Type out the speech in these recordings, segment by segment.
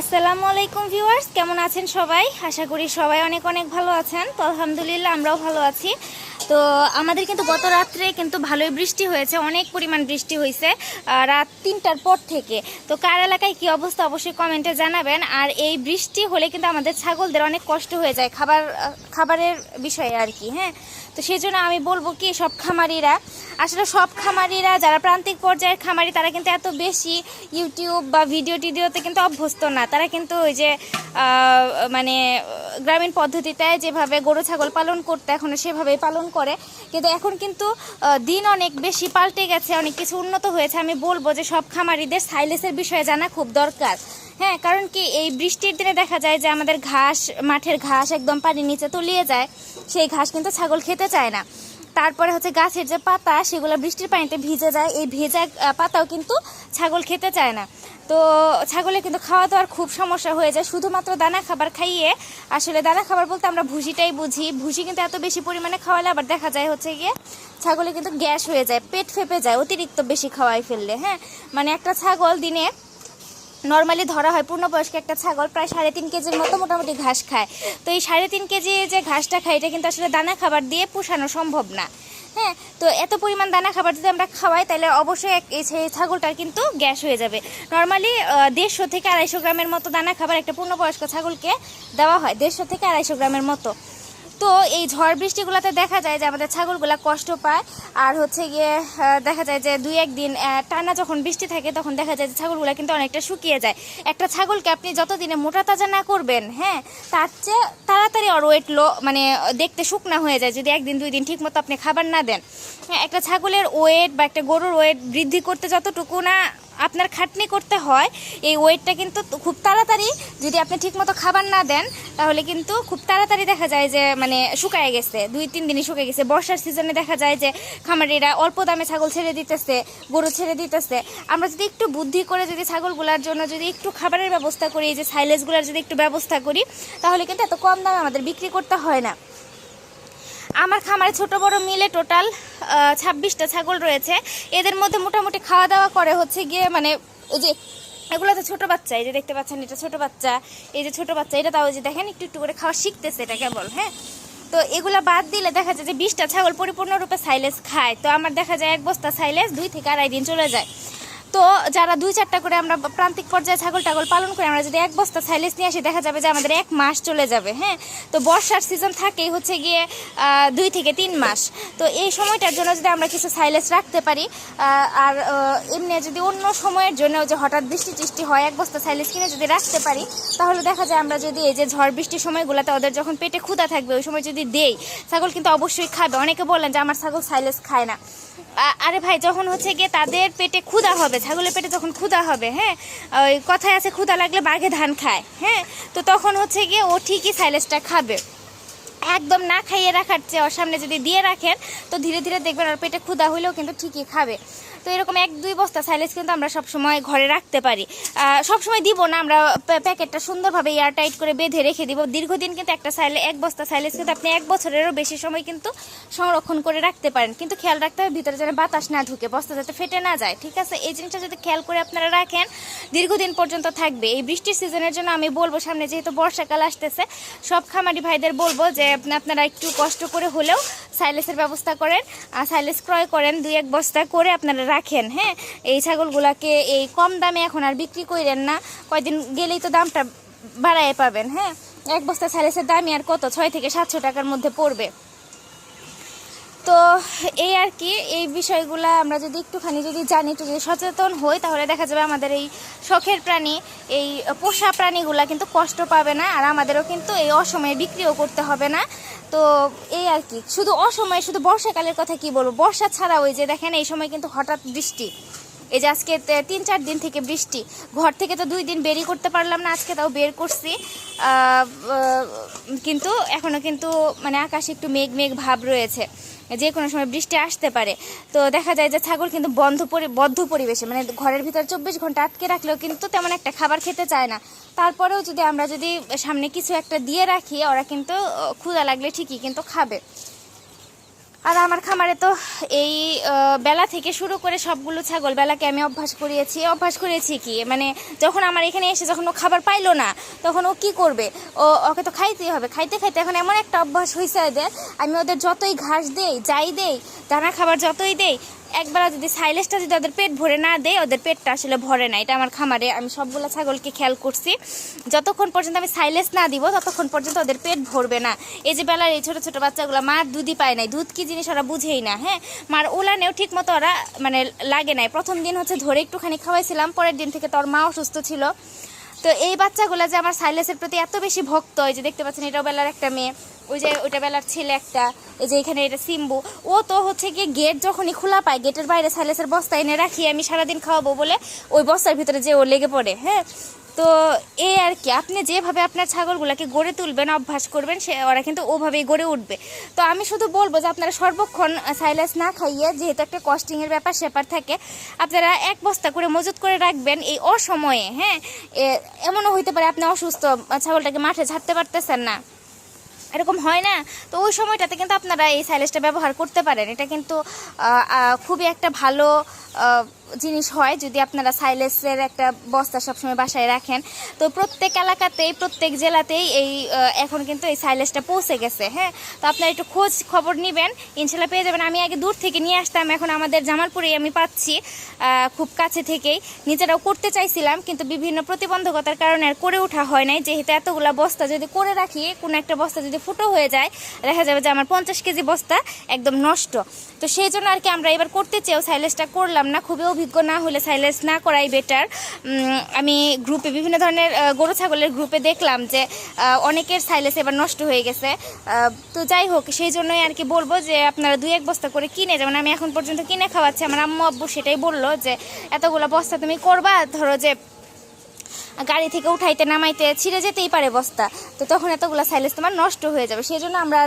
আসসালামু আলাইকুম ভিউয়ার্স, কেমন আছেন সবাই? আশা করি সবাই অনেক অনেক ভালো আছেন। তো আলহামদুলিল্লাহ আমরাও ভালো আছি। তো আমাদের কিন্তু গত রাত্রে কিন্তু ভালোই বৃষ্টি হয়েছে, অনেক পরিমাণ বৃষ্টি হয়েছে রাত তিনটার পর থেকে। তো কার এলাকায় কি অবস্থা অবশ্যই কমেন্টে জানাবেন। আর এই বৃষ্টি হলে কিন্তু আমাদের ছাগলদের অনেক কষ্ট হয়ে যায় খাবার খাবারের বিষয়ে আর কি হ্যাঁ? তো সেই জন্য আমি বলব কি, সব খামারিরা, আসলে সব খামারিরা, যারা প্রান্তিক পর্যায়ের খামারি, তারা কিন্তু এত বেশি ইউটিউব বা ভিডিও টিডিওতে কিন্তু অভ্যস্ত না। তারা কিন্তু ওই যে মানে গ্রামীণ পদ্ধতিতে যেভাবে গরু, ছাগল পালন করতে এখন সেভাবেই পালন করে। কিন্তু এখন কিন্তু দিন অনেক বেশি পাল্টে গেছে, অনেক কিছু উন্নত হয়েছে। আমি বলব যে সব খামারিদের সাইলেসের বিষয়ে জানা খুব দরকার। হ্যাঁ কারণ কি, এই বৃষ্টির দিনে দেখা যায় যে আমাদের ঘাস, মাঠের ঘাস একদম পানির নিচে তলিয়ে যায়। সেই ঘাস কিন্তু ছাগল খেতে চায় না। তারপরে হচ্ছে গাছের যে পাতা, সেগুলো বৃষ্টির পানিতে ভিজে যায়। এই ভেজা পাতাও কিন্তু ছাগল খেতে চায় না। তো ছাগলের কিন্তু খাওয়া দাওয়ার খুব সমস্যা হয়ে যায়। শুধুমাত্র দানা খাবার খাইয়ে, আসলে দানা খাবার বলতে আমরা ভুসিটাই বুঝি। ভুসি কিন্তু এত বেশি পরিমাণে খাওয়ালে আবার দেখা যায় হচ্ছে গিয়ে ছাগলে কিন্তু গ্যাস হয়ে যায়, পেট ফেপে যায়, অতিরিক্ত বেশি খাওয়াই ফেললে হ্যাঁ? মানে একটা ছাগল দিনে নর্মালি ধরা হয় পূর্ণবয়স্ক একটা ছাগল প্রায় সাড়ে তিন কেজির মতো মোটামুটি ঘাস খায়। তো এই সাড়ে তিন কেজি যে ঘাসটা খায়, এটা কিন্তু আসলে দানা খাবার দিয়ে পোষানো সম্ভব না। হ্যাঁ তো এত পরিমাণ দানা খাবার যদি আমরা খাওয়াই, তাহলে অবশ্যই এই ছাগলটার কিন্তু গ্যাস হয়ে যাবে। নর্মালি দেড়শো থেকে আড়াইশো গ্রামের মতো দানা খাবার একটা পূর্ণবয়স্ক ছাগলকে দেওয়া হয়, দেড়শো থেকে আড়াইশো গ্রামের মতো। তো এই ঝড় বৃষ্টিগুলোতে দেখা যায় যে আমাদের ছাগলগুলা কষ্ট পায়। আর হচ্ছে গিয়ে দেখা যায় যে দুই একদিন টানা যখন বৃষ্টি থাকে তখন দেখা যায় যে ছাগলগুলা কিন্তু অনেকটা শুকিয়ে যায়। একটা ছাগলকে আপনি যতদিনে মোটা তাজা না করবেন হ্যাঁ তার চেয়ে তাড়াতাড়ি আর ওয়েট লো মানে দেখতে শুকনা হয়ে যায়। যদি একদিন দুই দিন ঠিক মতো আপনি খাবার না দেন হ্যাঁ, একটা ছাগলের ওয়েট বা একটা গরুর ওয়েট বৃদ্ধি করতে যতটুকু না আপনার খাটনি করতে হয়, এই ওয়েটটা কিন্তু খুব তাড়াতাড়ি যদি আপনি ঠিকমতো খাবার না দেন, তাহলে কিন্তু খুব তাড়াতাড়ি দেখা যায় যে মানে শুকায় গেছে, দুই তিন দিনই শুকায় গেছে। বর্ষার সিজনে দেখা যায় যে, খামারিরা অল্প দামে ছাগল ছেড়ে দিতেছে, গরু ছেড়ে দিতেছে। আমরা যদি একটু বুদ্ধি করে যদি ছাগলগুলার জন্য যদি একটু খাবারের ব্যবস্থা করি, এই যে সাইলেজগুলার যদি একটু ব্যবস্থা করি, তাহলে কিন্তু এত কম দামে আমাদের বিক্রি করতে হয় না। আমার খামারে ছোট বড় মিলে টোটাল ছাব্বিশটা ছাগল রয়েছে। এদের মধ্যে মোটামুটি খাওয়া দাওয়া করে হচ্ছে গিয়ে মানে ওই যে এগুলো তো ছোটো বাচ্চা, এই যে দেখতে পাচ্ছেন এটা ছোট বাচ্চা, এই যে ছোট বাচ্চা, এটা তাও যে দেখেন, একটু একটু করে খাওয়া শিখতেছে এটা কেবল হ্যাঁ? তো এগুলো বাদ দিলে দেখা যায় যে বিশটা ছাগল পরিপূর্ণরূপে সাইলেস খায়। তো আমার দেখা যায় এক বস্তা সাইলেস দুই থেকে আড়াই দিন চলে যায়। তো যারা দুই চারটা করে আমরা প্রান্তিক পর্যায়ে ছাগল টাগল পালন করি, আমরা যদি এক বস্তা সাইলেস নিয়ে আসি, দেখা যাবে যে আমাদের এক মাস চলে যাবে হ্যাঁ? তো বর্ষার সিজন থাকেই হচ্ছে গিয়ে দুই থেকে তিন মাস। তো এই সময়টার জন্য যদি আমরা কিছু সাইলেস রাখতে পারি আর এমনি যদি অন্য সময়ের জন্য যে হঠাৎ বৃষ্টি টিষ্টি হয়, এক বস্তা সাইলেস কিনে যদি রাখতে পারি, তাহলে দেখা যায় আমরা যদি এই যে ঝড় বৃষ্টির সময়গুলোতে ওদের যখন পেটে ক্ষুধা থাকবে, ওই সময় যদি দেই, ছাগল কিন্তু অবশ্যই খাবে। অনেকে বলেন যে আমার ছাগল সাইলেস খায় না। আরে ভাই, যখন হচ্ছে গিয়ে তাদের পেটে ক্ষুদা হবে, ছাগলের পেটে যখন ক্ষুদা হবে হ্যাঁ ওই কথায় আছে ক্ষুদা লাগলে বাঘে ধান খায় হ্যাঁ তো তখন হচ্ছে গিয়ে ও ঠিকই সাইলেসটা খাবে। একদম না খাইয়ে রাখার চেয়ে ওর সামনে যদি দিয়ে রাখেন, তো ধীরে ধীরে দেখবেন ওর পেটে ক্ষুদা হইলেও কিন্তু ঠিকই খাবে। তো এরকম এক, দুই বস্তা সাইলেস কিন্তু আমরা সবসময় ঘরে রাখতে পারি। সবসময় দিব না, আমরা প্যা- প্যাকেটটা সুন্দরভাবে এয়ার টাইট করে বেঁধে রেখে দিব। দীর্ঘদিন কিন্তু একটা সাইলে এক বস্তা সাইলেস কিন্তু আপনি এক বছরেরও বেশি সময় কিন্তু সংরক্ষণ করে রাখতে পারেন। কিন্তু খেয়াল রাখতে হবে, ভিতরে যেন বাতাস না ঢুকে, বস্তা যাতে ফেটে না যায়, ঠিক আছে? এই জিনিসটা যদি খেয়াল করে আপনারা রাখেন, দীর্ঘদিন পর্যন্ত থাকবে। এই বৃষ্টির সিজনের জন্য আমি বলব, সামনে যেহেতু বর্ষাকাল আসতেছে, সব খামারি ভাইদের বলব যে, আপনি- আপনারা একটু কষ্ট করে হলেও সাইলেসের ব্যবস্থা করেন সাইলেস ক্রয় করেন, দুই এক বস্তা করে আপনারা রাখেন হ্যাঁ? এই ছাগলগুলাকে এই কম দামে এখন আর বিক্রি করেন না। কয়দিন গেলেই তো দামটা বাড়ায় পাবেন হ্যাঁ? এক বস্তা সাইলেসের দামি আর কত? ছয় থেকে সাতশো টাকার মধ্যে পড়বে। তো এই আর কি, এই বিষয়গুলো আমরা যদি একটুখানি যদি জানি, একটু যদি সচেতন হই, তাহলে দেখা যাবে আমাদের এই শখের প্রাণী, এই পোষা প্রাণীগুলা কিন্তু কষ্ট পাবে না, আর আমাদেরও কিন্তু এই অসময়ে বিক্রিও করতে হবে না। তো এই আর কি, শুধু অসময়ে, শুধু বর্ষাকালের কথা কি বলব? বর্ষা ছাড়া ওই যে দেখেন, এই সময় কিন্তু হঠাৎ বৃষ্টি। এই যে আজকে তিন চার দিন থেকে বৃষ্টি। ঘর থেকে তো দুই দিন বেরই করতে পারলাম না, আজকে তাও বের করছি। কিন্তু এখনও কিন্তু মানে আকাশে একটু মেঘ মেঘ ভাব রয়েছে। যে কোনো সময় বৃষ্টি আসতে পারে। তো দেখা যায় যে ছাগল কিন্তু বন্ধ বদ্ধ পরিবেশে মানে ঘরের ভিতরে চব্বিশ ঘণ্টা আটকে রাখলেও কিন্তু তেমন একটা খাবার খেতে চায় না। তারপরেও যদি আমরা যদি সামনে কিছু একটা দিয়ে রাখি, ওরা কিন্তু ক্ষুদা লাগলে ঠিকই কিন্তু খাবে। আর আমার খামারে তো এই বেলা থেকে শুরু করে সবগুলো ছাগল বেলাকে আমি অভ্যাস করিয়েছি। অভ্যাস করিয়েছি কি? মানে যখন আমার এখানে এসে যখন ও খাবার পাইলো না, তখন ও কি করবে? ও, ওকে তো খাইতেই হবে। খাইতে খাইতে এখন এমন একটা অভ্যাস হয়েছে এদের আমি ওদের যতই ঘাস দেই, যাই দেই, দানা খাবার যতই দেই একবার যদি সাইলেসটা যদি ওদের পেট ভরে না দেয়, ওদের পেটটা আসলে ভরে না। এটা আমার খামারে আমি সবগুলো ছাগলকে খেয়াল করছি। যতক্ষণ পর্যন্ত আমি সাইলেস না দিব, ততক্ষণ পর্যন্ত ওদের পেট ভরবে না। এই যে বেলার এই ছোটো ছোটো বাচ্চাগুলো মার দুধই পায় নাই। দুধ কি জিনিস ওরা বুঝেই না হ্যাঁ? মার ওলানেও ঠিক মতো ওরা মানে লাগে নাই। প্রথম দিন হচ্ছে ধরে একটুখানি খাওয়াইছিলাম, পরের দিন থেকে তোর মা অসুস্থ ছিল। তো এই বাচ্চাগুলো যে আমার সাইলেসের প্রতি এত বেশি ভক্ত, এই যে দেখতে পাচ্ছেন এটাও বেলার একটা মেয়ে। ওই যে ওইটা বেলার ছেলে একটা, এই যে এখানে এটা সিম্বু, ও তো হচ্ছে গিয়ে গেট যখনই খোলা পায় গেটের বাইরে সাইলেসের বস্তা এনে রাখি, আমি সারাদিন খাওয়াবো বলে ওই বস্তার ভিতরে যে ও লেগে পড়ে হ্যাঁ? তো এই আর কি, আপনি যেভাবে আপনার ছাগলগুলোকে গড়ে তুলবেন, অভ্যাস করবেন, সে ওরা কিন্তু ওভাবেই গড়ে উঠবে। তো আমি শুধু বলব যে আপনারা সর্বক্ষণ সাইলাস না খাইয়ে, যেহেতু একটা কস্টিংয়ের ব্যাপার স্যাপার থাকে, আপনারা এক বস্তা করে মজুত করে রাখবেন এই অসময়ে হ্যাঁ? এ- এমনও হইতে পারে আপনি অসুস্থ ছাগলটাকে মাঠে ছাড়তে পারতেছেন না। এরকম হয় না। তো ওই সময়টাতে কিন্তু আপনারা এই সাইলেসটা ব্যবহার করতে পারেন। এটা কিন্তু খুবই একটা ভালো জিনিস হয় যদি আপনারা সাইলেসের একটা বস্তা সবসময় বাসায় রাখেন। তো প্রত্যেক এলাকাতেই, প্রত্যেক জেলাতেই এই এখন কিন্তু এই সাইলেসটা পৌঁছে গেছে হ্যাঁ? তো আপনারা একটু খোঁজ খবর নেবেন, ইনশাল্লাহ পেয়ে যাবেন। আমি আগে দূর থেকে নিয়ে আসতাম, এখন আমাদের জামালপুরেই আমি পাচ্ছি খুব কাছে থেকেই। নিজেরাও করতে চাইছিলাম, কিন্তু বিভিন্ন প্রতিবন্ধকতার কারণে আর করে ওঠা হয় নাই। যেহেতু এতগুলা বস্তা যদি করে রাখি, কোনো একটা বস্তা যদি ফুটো হয়ে যায়, দেখা যাবে যে আমার পঞ্চাশ কেজি বস্তা একদম নষ্ট। তো সেই জন্য আর কি আমরা এবার করতে চেয়েও সাইলেসটা করলাম না, খুবই অভিজ্ঞ না হলে সাইলেন্স না করাই বেটার আমি গ্রুপে বিভিন্ন ধরনের গরু ছাগলের গ্রুপে দেখলাম যে অনেকের সাইলেন্স এবার নষ্ট হয়ে গেছে। তো যাই হোক, সেই জন্যই আর কি বলব যে, আপনারা দুই এক বস্তা করে কিনে, যেমন আমি এখন পর্যন্ত কিনে খাওয়াচ্ছি, আমার আম্মু আব্বু সেটাই বলল যে, এতগুলো বস্তা তুমি করবা, ধরো যে গাড়ি থেকে উঠাইতে নামাইতে ছিঁড়ে যেতেই পারে বস্তা। তো তখন এতগুলো সাইলেজ তোমার নষ্ট হয়ে যাবে। সেই জন্য আমরা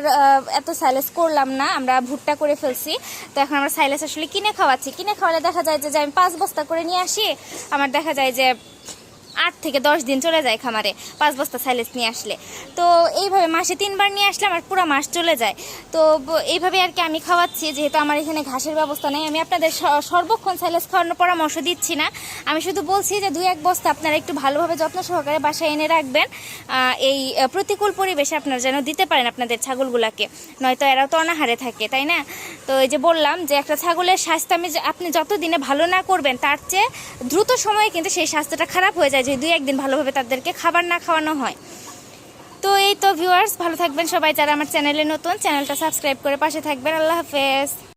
এত সাইলেস করলাম না। আমরা ভুট্টা করে ফেলছি। তো এখন আমরা সাইলেস আসলে কিনে খাওয়াচ্ছি। কিনে খাওয়ালে দেখা যায় যে আমি পাঁচ বস্তা করে নিয়ে আসি, আমার দেখা যায় যে আট থেকে দশ দিন চলে যায় খামারে, পাঁচ বস্তা সাইলেস নিয়ে আসলে। তো এইভাবে মাসে তিনবার নিয়ে আসলে আমার পুরো মাস চলে যায়। তো এইভাবে আর কি আমি খাওয়াচ্ছি, যেহেতু আমার এখানে ঘাসের ব্যবস্থা নেই, আমি আপনাদের সর্বক্ষণ সাইলেস খাওয়ানোর পরামর্শ দিচ্ছি না। আমি শুধু বলছি যে দুই এক বস্তা আপনারা একটু ভালোভাবে যত্ন সহকারে বাসায় এনে রাখবেন। এই প্রতিকূল পরিবেশে আপনারা যেন দিতে পারেন আপনাদের ছাগলগুলাকে। নয়তো এরা তো অনাহারে থাকে, তাই না? তো এই যে বললাম যে একটা ছাগলের স্বাস্থ্য আমি আপনি যত দিনে ভালো না করবেন, তার চেয়ে দ্রুত সময়ে কিন্তু সেই স্বাস্থ্যটা খারাপ হয়ে যায় যদি দুই একদিন ভালোভাবে তাদেরকে খাবার না খাওয়ানো হয়। তো এই তো ভিউয়ার্স ভালো থাকবেন সবাই। যারা আমার চ্যানেলে নতুন চ্যানেলটা সাবস্ক্রাইব করে পাশে থাকবেন। আল্লাহ হাফেজ।